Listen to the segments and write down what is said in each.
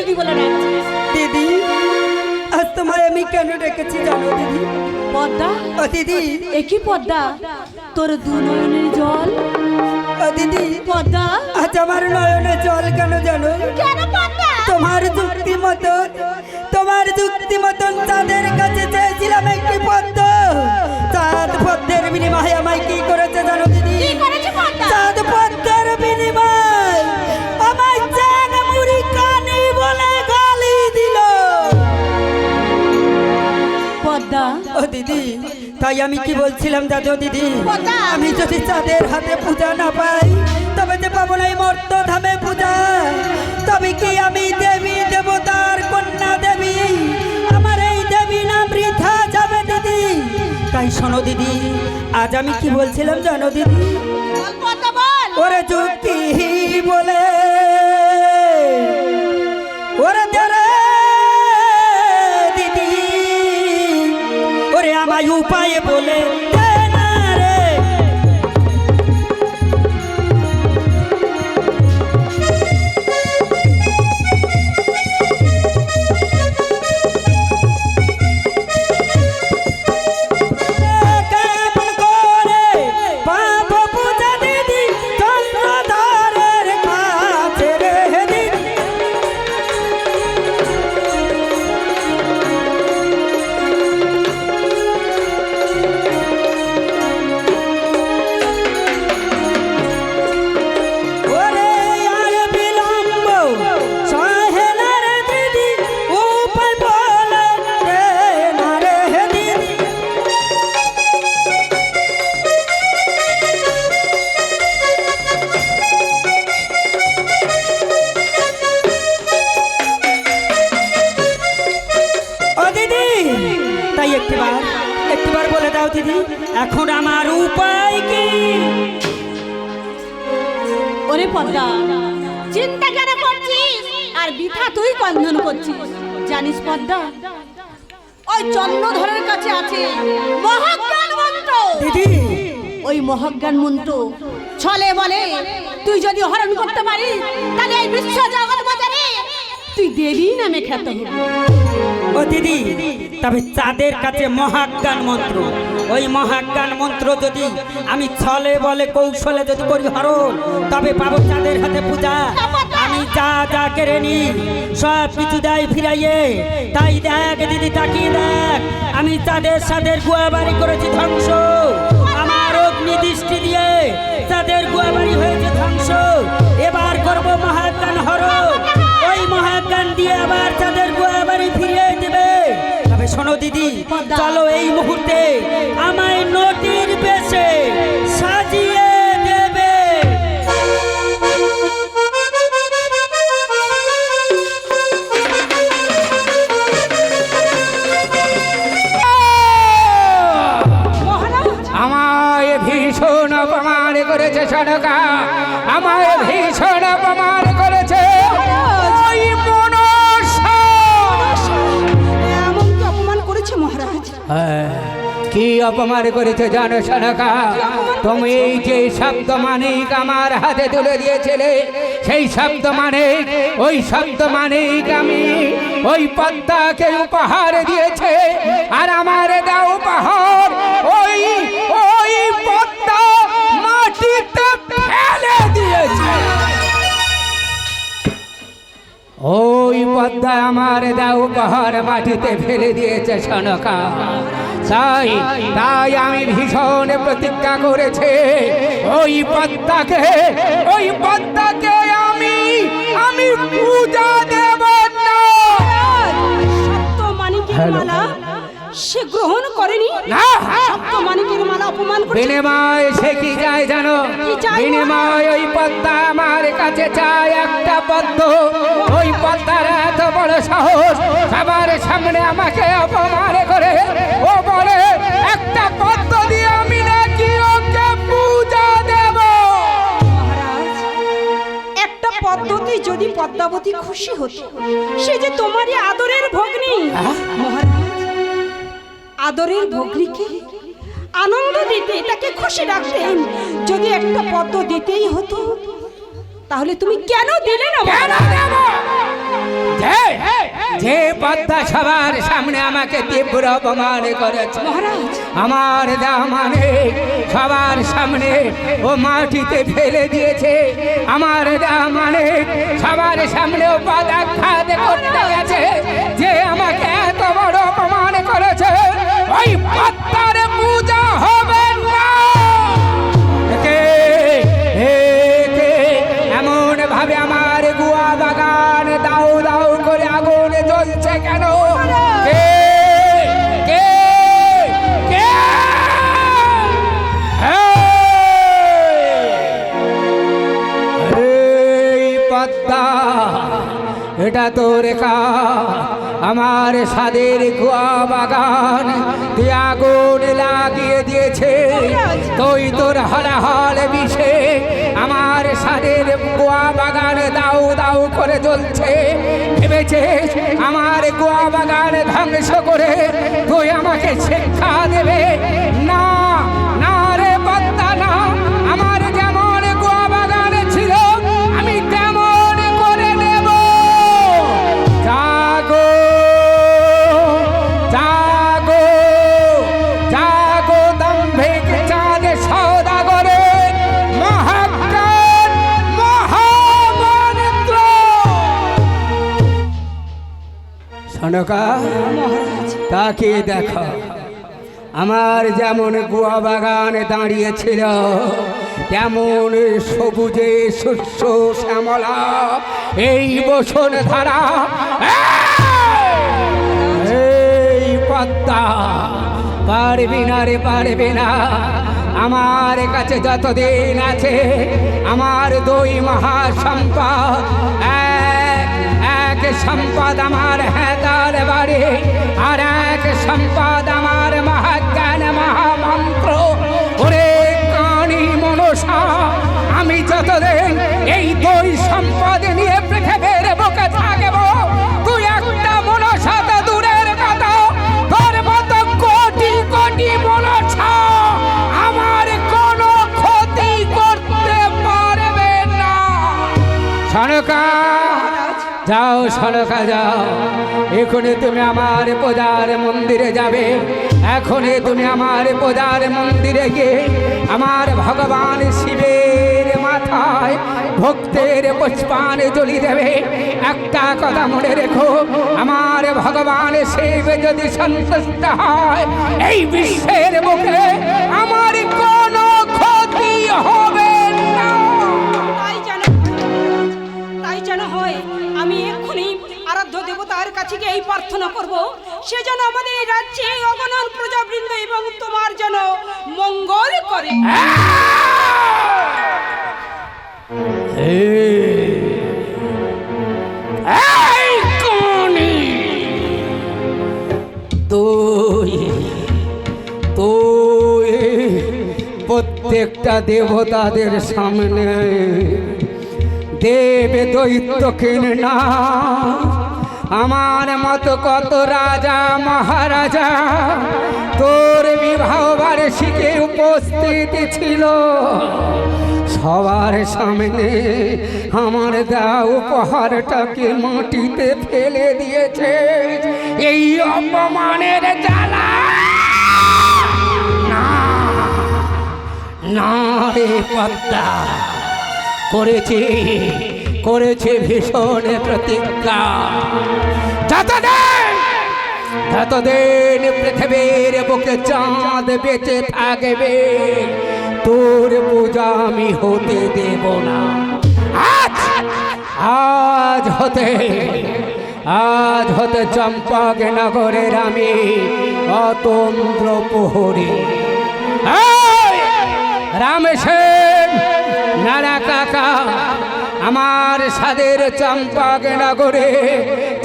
দিদি বলে ডাকছিস দিদি আজ তোমায় আমি কেন ডেকেছি জানো দিদি? পদ্মা? ও দিদি। একই পদ্মা? তোর দু নয়নের জল। ও দিদি। পদ্মা? আজ আমার নয়নে জল কেন জানো? কেন পদ্মা? তোমার যুক্তি মতন তোমার যুক্তি মতন চাঁদের কাছে চেয়েছিলাম একটি পদ্ম। চাঁদ পদ্মের বিনিময়ে আমায় কি করেছে জানো দিদি? কি করেছে পদ্মা? চাঁদ পদ্মের বিনিময় দিদি। তাই আমি কি বলছিলাম দাদু দিদি? আমি যদি চাঁদের হাতে পূজা না পাই তবে যে পাবো না এই মর্ত ধামে পূজা। তবে কি আমি দেবী দেবতার কন্যা দেবী? আমার এই দেবী না বৃথা যাবে দিদি। তাই শোনো দিদি আজ আমি কি বলছিলাম জানো দিদি? ওরে যুক্তি বলে উপায় বলে ওই মহাজ্ঞান মন্ত্র। ছলে বলে, তুই যদি হরণ করতে পারিস, তাহলে এই বিশ্ব জগৎ বাজারে তুই দেবী নামে খ্যাত হবি। ও দিদি, তবে চাঁদের কাছে মহাজ্ঞান মন্ত্র। ওই মহাজ্ঞান মন্ত্র যদি আমি ছলে বলে কৌশলে যদি করি হরণ, তবে পাবো চাঁদের হাতে পূজা। আমি যা যা কেড়ে নি সব কিছু দেয় ফিরাইয়ে। তাই দেখ, দিদি, তাকিয়ে দেখ, আমি চাঁদের সাদের গুয়াবাড়ি করেছি ধ্বংস। অগ্নি দৃষ্টি দিয়ে তাদের গুয়াবাড়ি হয়েছে ধ্বংস। এবার করব মহাজ্ঞান হর ওই মহাজ্ঞান দিয়ে আবার তাদের গোয়াবাড়ি ফিরিয়ে দেবে। তবে শোনো দিদি, চলো এই মুহূর্তে আমায় নটির বেশে সাজিয়ে সনকা আমায় ভীষণ অপমান করেছে। ওই এমন কি অপমান করেছে মহারাজ? হ্যাঁ, কি অপমান করেছে জানো সনকা তুমি এই যে শব্দ মানিক আমার হাতে তুলে দিয়েছিলে সেই শব্দ মানিক ওই শব্দ মানিক আমি ওই পদ্মাকে উপহার দিয়েছে আর আমার দাও উপহার ওই পদ্মা আমার দাও পাহার মাটিতে ফেলে দিয়েছে সনকা। তাই তাই আমি ভীষণ প্রতিজ্ঞা করেছে ওই পদ্মাকে ওই পদ্মাকে আমি আমি পূজা দেব না। সত্য মানিকের। মালা? সে গ্রহণ করেনি? না। মানিকের মালা অপমান করেছে। বিনিময় সে কি চায় জানো? বিনিময় ওই পদ্মা আমার কাছে চায় একটা পদ্ম। ওই পদ্মার এত বড় সাহস সবার সামনে আমাকে অপমান করে। ও বলে একটা পদ্ম দিয়ে আমি নাকি ওকে পূজা দেব? মহারাজ একটা পদ্ধতি যদি পদ্মাবতী খুশি হতো সে যে তোমারই আদরের ভগ্নী। মহারাজ আদরের ভগ্নীকে আনন্দ দিতে তাকে খুশি রাখতেন। যদি একটা পদ্ম দিতেই হতো তাহলে তুমি কেন দিলে না যে পদ্মা সবার সামনে আমাকে তীব্র অপমান করেছে মহারাজ। আমার দামানে সবার সামনে ও মাটিতে ফেলে দিয়েছে। আমার দামানে সবার সামনে ও পদাঘাত করতে গেছে যে আমাকে এত বড় অপমান করেছে। ওই পদ্মার পূজা হবে না। তো রেখা, আমার সাদের গুয়া বাগান আগুন লাগিয়ে দিয়েছে। তুই তোর হলাহল বিষে আমার সাদের গোয়া বাগান দাউ দাউ করে জ্বলছে। ভেবেছে আমার গোয়া বাগান ধ্বংস করে তুই আমাকে শিক্ষা দেবে। না সনকা তাকে দেখো। আমার যেমন গুয়া বাগান দাঁড়িয়েছিল, তেমন সবুজে শস্য শ্যামলা এই বসন ধারা। এই পদ্মা পারবি না রে, পারবি না। আমার কাছে যতদিন আছে, আমার দুই মহাসম্পদ সম্পদ আমার হেতার বাড়ি, আর এক সম্পদ আমার মহাজ্ঞান মহামন্ত্র। ওরে কানি মনসা, আমি যতদিন এই দুই সম্পদ নিয়ে পৃথিবীর বুকে থাকব, তুই একটা মনসাতে দূরের কথা। তোর মতো কোটি কোটি মনসা আমার কোনো ক্ষতি করতে পারবে না। সনকা যাও সনকা যাও। এখনই তুমি আমার পূজার মন্দিরে যাবে। এখনই তুমি আমার পূজার মন্দিরে গিয়ে আমার ভগবান শিবের মাথায় ভক্তের পুষ্পান জ্বলি দেবে। একটা কথা মনে রেখো, আমার ভগবান শিব যদি সন্তুষ্ট হয়, এই বিশ্বের বুকে আমার কোনো ক্ষতি হবে কাছে এই প্রার্থনা করব, সে যেন আমাদের এই রাজ্যে অগণন প্রজাবৃন্দ এবং তোমার যেন মঙ্গল করে। কনি প্রত্যেকটা দেবতাদের সামনে দেব দৈত্যকে না আমার মতো কত রাজা, মহারাজা? তোর বিবাহ বার্ষিকে উপস্থিত ছিল। সবার সামনে আমার দা উপহারটাকে মাটিতে ফেলে দিয়েছে? এই অপমানের জ্বালা! না না রে পদ্মা, করেছে। করেছে ভীষণ প্রতিজ্ঞা। যতদিন পৃথিবীর বুকে চাঁদ বেঁচে থাকবে তোর পূজা আমি হতে দেব না। আজ আজ হতে আজ হতে চম্পক নগরের আমি অতন্ত্র প্রহরী। এই, রামেশের নানা কাকা আমার সাদের চম্পক করে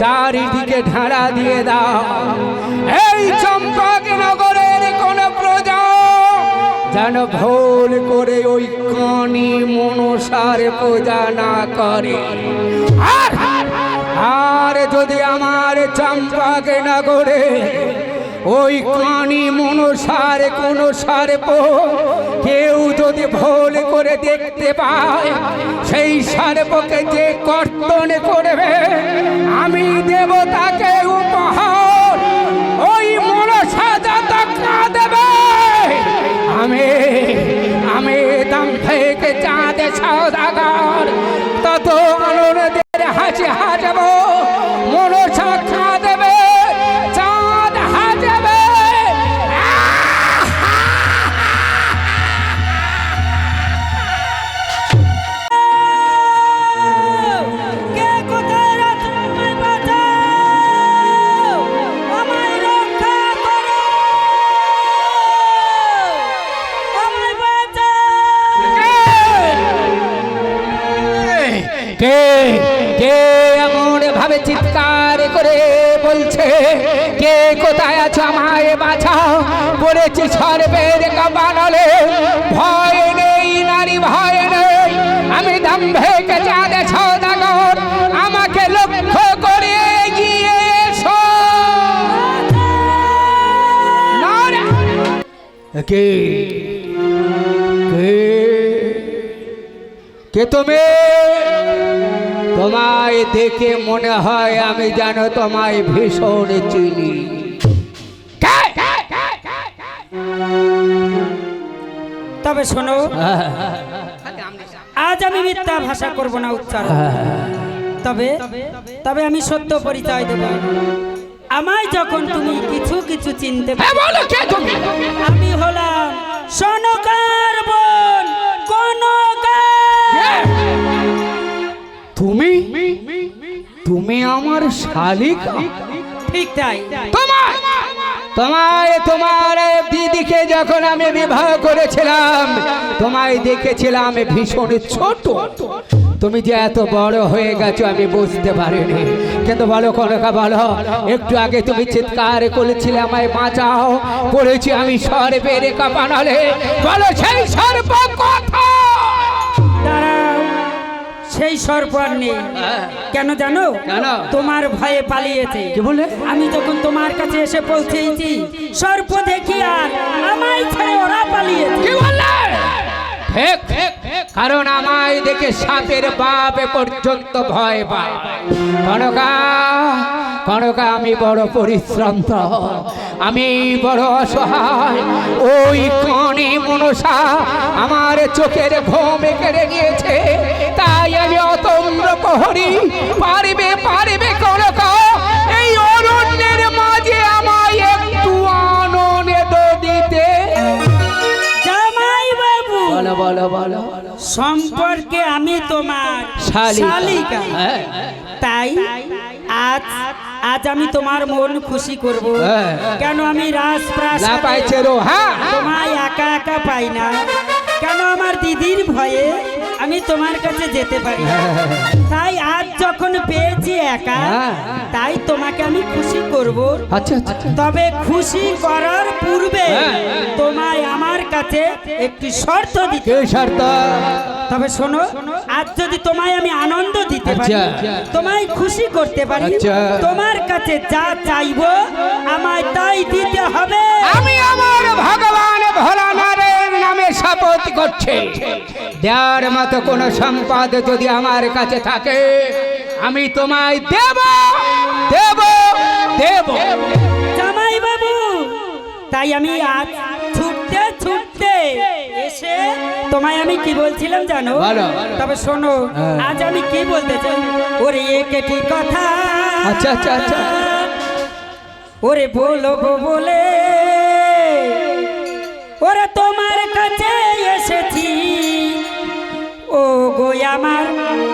চারিদিকে ঢাড়া দিয়ে দাও। এই চম্পক নগরের কোন প্রজা যেন ভুল করে ওই কানি মনসার পূজা না করে। আর যদি আমার চম্পক নগরে ওই কানি মনসার কোন সার্প কেউ যদি ভুল করে দেখতে পায়, সেই সার্পকে যে কর্তন করবে কোথায় আছো আমায় বাঁচাও? পড়েছি সর্বের কপালে ভয় নেই, নারী ভয় নেই। আমি দাম্ভেকে চাঁদে সৌদাগর। আমাকে লক্ষ্য করে কে? কে? কে তুমি? তোমায় দেখে মনে হয় আমি যেন তোমায় ভীষণ চিনি। তবে শোনো আজ আমি মিথ্যা ভাষা করব না উচ্চারণ। তবে তবে আমি সত্য পরিচয় দেব। আমায় যখন তুমি কিছু কিছু চিনতে হ্যাঁ, আমি হলাম সনকার তুমি আমার শালিকা? ঠিক তাই। তোমার? তোমায় তোমার দিদিকে যখন আমি বিবাহ করেছিলাম তোমায় দেখেছিলাম ভীষণ ছোট। তুমি যে এত বড় হয়ে গেছো আমি বুঝতে পারিনি। কিন্তু বলো কনকা বলো একটু আগে তুমি চিৎকার করেছিলে আমায় বাঁচাও। পড়েছি আমি সর্বের কাপানালে বলো সেই সর্ব কথা সেই সর্প আর নেই কেন জানো? তোমার ভয়ে পালিয়েছে? আমি যখন তোমার কাছে এসে পৌঁছেছি সর্প দেখি আর আমায় ছেড়ে ওরা পালিয়েছে। কি বললে? ঠিক কারণ আমায় দেখে সাপের বাপ পর্যন্ত ভয় পায়। কনকা কনকা আমি বড় পরিশ্রান্ত। আমি বড় অসহায়। ওই কনে মনসা আমার চোখের ঘুম কেড়ে নিয়েছে। তাই আমি অতন্দ্র প্রহরী পারবে পারবে কনকা। এই অরণ্যের মাঝে আমায় একটু আনন্দ দিতে জামাই বাবু। বলো বলো বলো। সম্পর্কে আমি তোমার শালিকা। হ্যাঁ। তাই আজ আজ আমি তোমার মন খুশি করব। হ্যাঁ। কেন আমি রাজপ্রাসাদ পাইছে রো হ্যাঁ তোমায় একা একা পাই না? কেন আমার দিদির ভয়ে আমি তোমার কাছে যেতে পারি না। তাই আজ যখন পেয়েছি একা হ্যাঁ। তাই তোমাকে আমি খুশি করব আচ্ছা আচ্ছা তবে খুশি করার পূর্বে হ্যাঁ। তোমায় আমার কাছে একটি শর্ত দিতে কে শর্ত তবে শোনো আজ যদি তোমায় আমি আনন্দ দিতে পারি আচ্ছা। তোমায় খুশি করতে পারি আচ্ছা। তোমার কাছে যা চাইব আমায় তাই দিতে হবে আমি আমার ভগবান ভোলানাথের নামে শপথ করছি। দেওয়ার মতো কোন সম্পদ যদি আমার কাছে থাকে আমি তোমায় দেব দেব দেব। জামাই বাবু তাই আমি আজ ছুটতে ছুটতে এসে তোমায় আমি কি বলছিলাম জানো? তবে শোনো হ্যাঁ। আজ আমি কি বলতে চাই? ওরে একটি কথা? আচ্ছা, আচ্ছা, আচ্ছা। ওরে বলো বলে ওরে তোমার আমার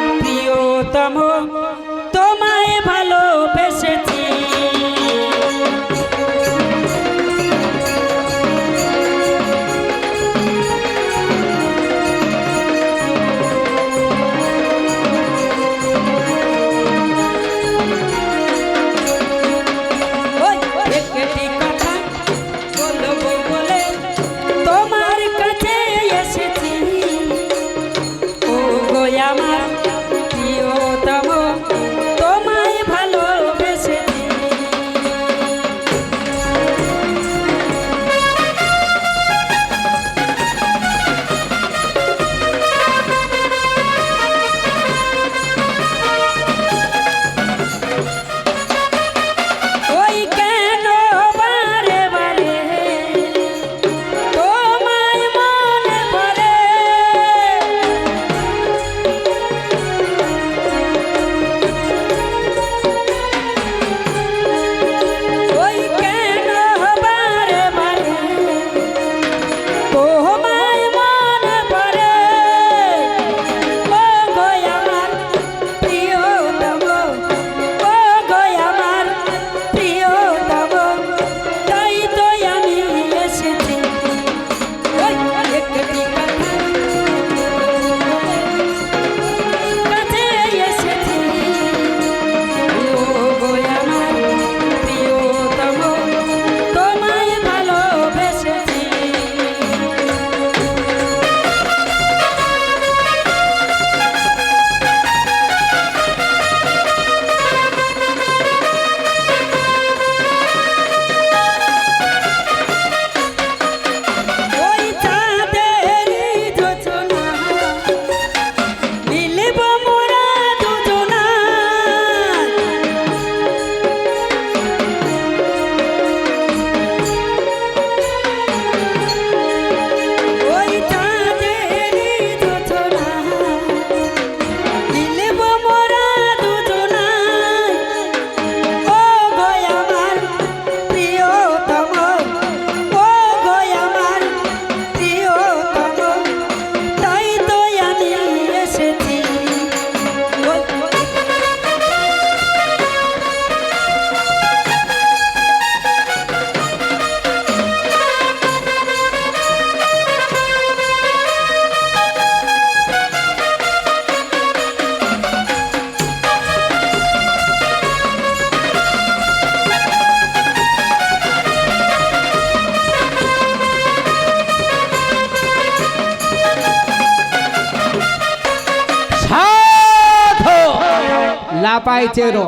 লাপাই চেরো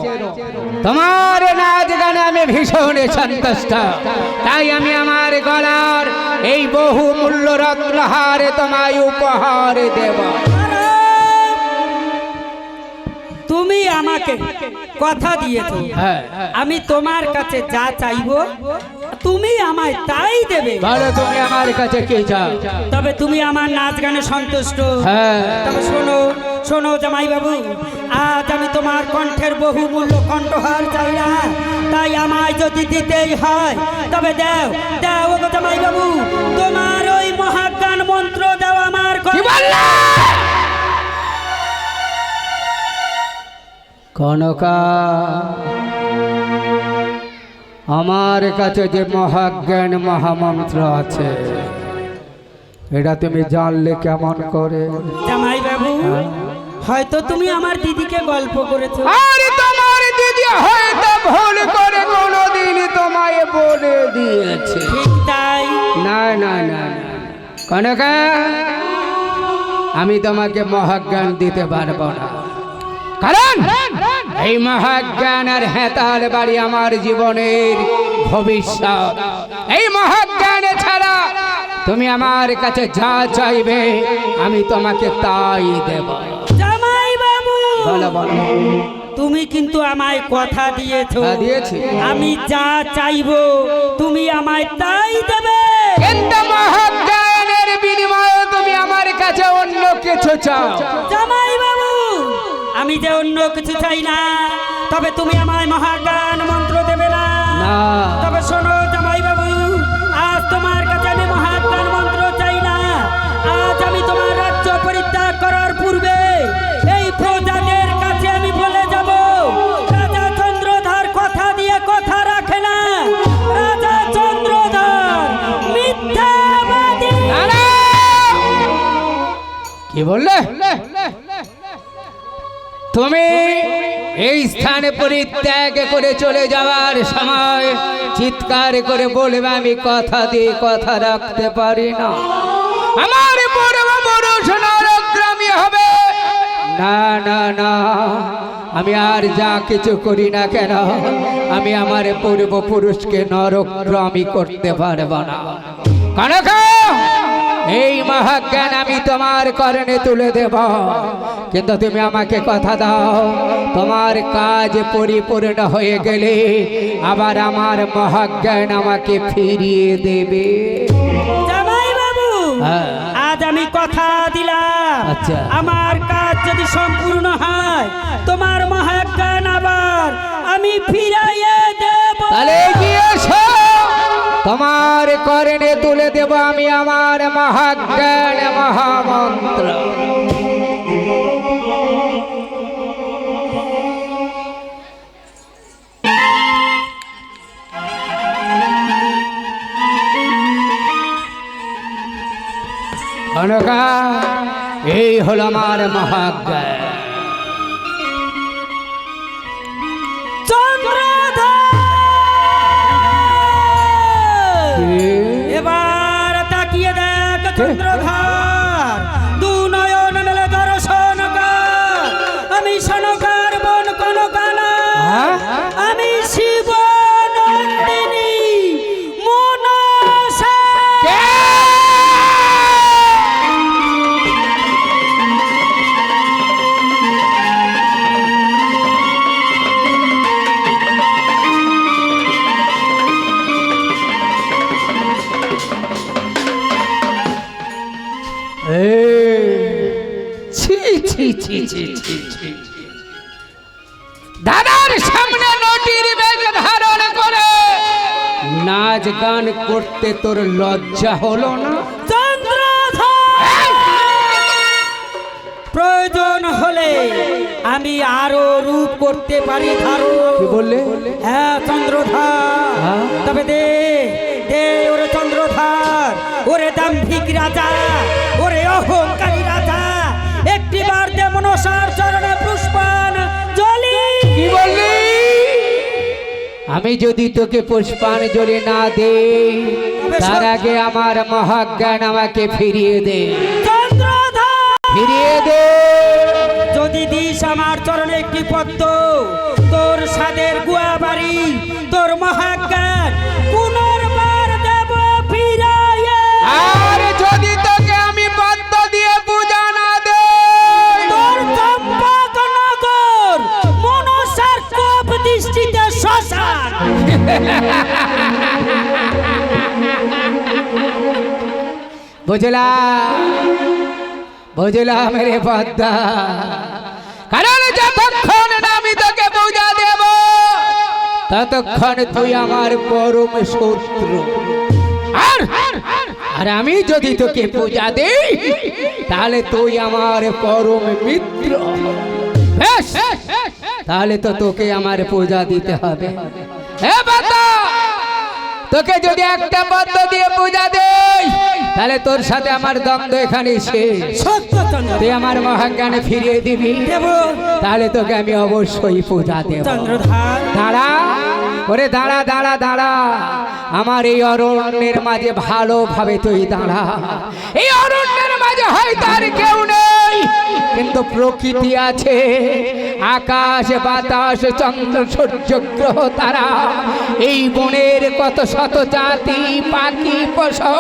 তোমার নাচ গানে আমি ভীষণ সন্তুষ্ট। তাই আমি আমার গলার এই বহু মূল্য রত্নহারে তোমায় উপহার দেব। তুমি আমাকে কথা দিয়েছ হ্যাঁ। আমি তোমার কাছে যা চাইব তুমি আমায় তাই দেবে। বলো তুমি আমার কাছে কি চাও? তবে তুমি আমার নাচ গানে সন্তুষ্ট। হ্যাঁ। তবে শোনো শোনো জামাই বাবু আজ আমি তোমার কণ্ঠের বহু মূল্য কণ্ঠহার চাই না। তাই আমায় যদি দিতেই হয় তবে দেও দেও গো জামাই বাবু তোমার ওই মহাজ্ঞান মন্ত্র দাও আমার কি। বললে? কনকা আমার কাছে যে মহাজ্ঞান মহামন্ত্র আছে এটা তুমি জানলে কেমন করে? জামাই বাবু হয়তো তুমি আমার দিদিকে গল্প করেছ। আর তোমার দিদি হয়তো ভুল করে কোনোদিন তোমায় বলে দিয়েছে। ঠিক তাই। না না না না। কনকা আমি তোমাকে মহাজ্ঞান দিতে পারব না। কারণ এই মহাজ্ঞান আর হেতাল বাড়ি আমার জীবনের ভবিষ্যৎ। এই মহাজ্ঞান ছাড়া তুমি আমার কাছে যা চাইবে আমি তোমাকে তাই দেব। জামাই বাবু বলো বলো। তুমি কিন্তু আমায় কথা দিয়েছ। দিয়েছি। আমি যা চাইব তুমি আমায় তাই দেবে। কিন্তু মহাজ্ঞানের বিনিময়ে তুমি আমার কাছে অন্য কিছু চাও। জামাই আমি যে অন্য কিছু চাই না তবে তুমি আমায় মহাজ্ঞান মন্ত্র দেবে না। তবে শোনো জামাই বাবু আজ তোমার কাছে আমি মহাজ্ঞান মন্ত্র চাই না। আজ আমি তোমার রাজ্য পরিত্যাগ করার পূর্বে এই প্রজাদের কাছে আমি বলে যাব রাজা চন্দ্রধার কথা দিয়ে কথা রাখে না। রাজা চন্দ্রধার মিথ্যাবাদী! কি বললে? তুমি এই স্থানে পরিত্যাগ করে চলে যাওয়ার সময় চিৎকার করে বলবে, আমি কথা দিয়ে কথা রাখতে পারি না। আমার হবে। না না না, আমি আর যা কিছু করি না কেন, আমি আমার পূর্বপুরুষকে নরগ্রামী করতে পারব না। কনকা! এই মহাজ্ঞান আমি তোমার করণে তুলে দেব কিন্তু তুমি আমাকে কথা দাও তোমার কাজ পরিপূর্ণ হয়ে গেলে আবার আমার মহাজ্ঞান আমাকে ফিরিয়ে দেবে হ্যাঁ। আজ আমি কথা দিলাম আচ্ছা। আমার কাজ যদি সম্পূর্ণ হয় তোমার মহাজ্ঞান আবার আমি ফিরাইয়ে দেব তাহলে তোমার করণে তুলে দেব আমি আমার মহাজ্ঞান মহামন্ত্র। এই হল আমার মহাজ্ঞান। এবার তাকিয়ে দেখ চন্দ্রধর গান করতে তোর লজ্জা হলো না? প্রয়োজন হলে আমি আরও রূপ করতে পারি বললে? হ্যাঁ চন্দ্রধর। হ্যাঁ? তবে দে দে ওরে চন্দ্রধর। ওরে দাম্ভিক রাজা ওরে অহংকারী রাজা একটি বার দে মনসার চরণে পুষ্পান জলি কি বললি? আমি যদি তোকে পুষ্পাঞ্জলি না দে তার আগে আমার মহাজ্ঞান আমাকে ফিরিয়ে দে। ফিরিয়ে দে। যদি দিস আমার চরণে একটি পদ্ম তোর সাদের গুয়া বাড়ি তোর মহাজ্ঞান আমি তোকে পূজা ততক্ষণ তুই আমার পরম শত্রু। আর আমি যদি তোকে পূজা দেই, তাহলে তুই আমার পরম মিত্র। তাহলে তো তোকে আমার পূজা দিতে হবে। হে তোকে যদি একটা পদ্ম দিয়ে পূজা দেই তাহলে তোর সাথে আমার দ্বন্দ্ব এখানে শেষ। তুই আমার মহাজ্ঞানে ফিরিয়ে দিবি তাহলে তোকে আমি অবশ্যই পূজা দেব। দাঁড়া ওরে দাঁড়া দাঁড়া দাঁড়া। আমার এই অরণ্যের মাঝে ভালোভাবে তুই দাঁড়া। এই অরণ্যের মাঝে হয়তো আর কেউ নেই। প্রকৃতি আছে। আকাশ, বাতাস, চন্দ্র, সূর্য, গ্রহ, তারা। এই বনের কত শত জাতি, পাখি পশু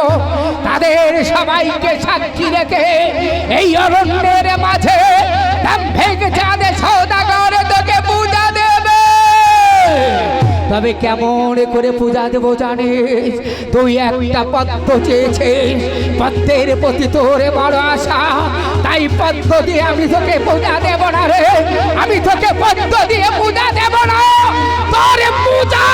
তাদের সবাইকে সাক্ষী রেখে এই অরণ্যের মাঝে সৌদাগর তবে কেমন করে পূজা দেবো জানিস? তুই একটা পদ্ম চেয়েছিস। পদ্মের প্রতি তোরে বড় আশা। তাই পদ্ম দিয়ে আমি তোকে পূজা দেব না রে। আমি তোকে পদ্ম দিয়ে পূজা দেব না। তোর পূজা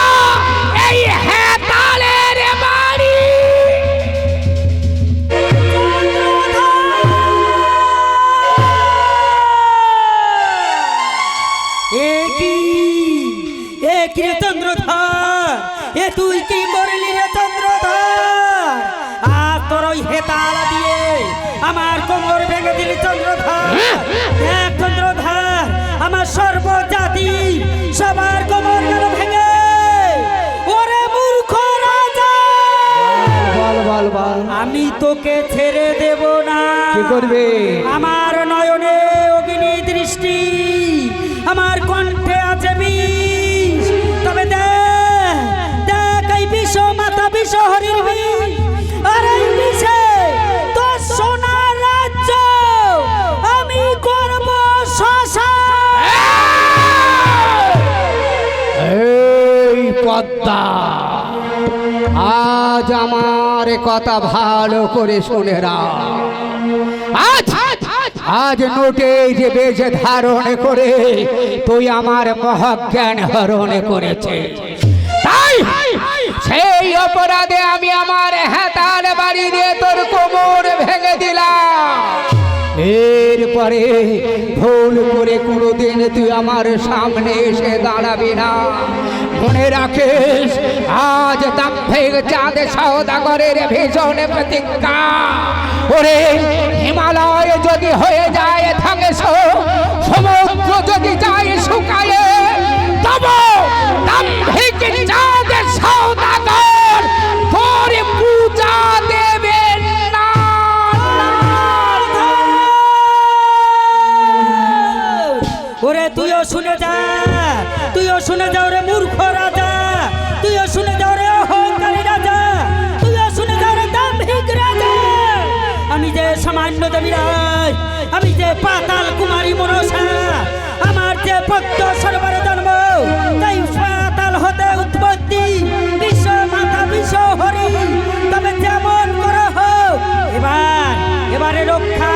কি রে চন্দ্রধার। এ তুই কি করলি রে চন্দ্রধর? আর তোর ওই হেতালা দিয়ে আমার কোমর ভেঙে দিলি চন্দ্রধর। দেখ চন্দ্রধর, আমার সর্বজাতি সবার কথা ভালো করে শুনে আজ নোটে যে বেশ ধারণ করে, তুই আমার মহাজ্ঞান হরণ করেছে সেই অপরাধে আমি আমার হেতাল বাড়ি দিয়ে তোর কোমর ভেঙে দিলাম। এরপরে ভুল করে কোনোদিন তুই আমার সামনে এসে দাঁড়াবি না। মনে রাখিস, আজ দাম্ভিক চাঁদ সৌদাগরের ভীষণ প্রতিজ্ঞা। ওরে হিমালয় যদি হয়ে যায় থাকে সমুদ্র যদি যায় শুকায়, তব দাম্ভিক চাঁদ সৌদাগর ওরে, তুইও শুনে যা, তুইও শুনে যা ওরে মূর্খ রাজা, তুইও শুনে যা ওরে অহংকারী রাজা, তুইও শুনে যা ওরে দাম্ভিক রাজা। আমি যে সামান্য দেবীরাজ আমি যে পাতাল কুমারী মনসা, আমার যে ভক্ত সরবার জন্ম, তাই পাতাল হতে উৎপত্তি, বিশ্ব মাতা, বিশ্ব হরি। তবে যেমন করে হোক, এবার, এবারে রক্ষা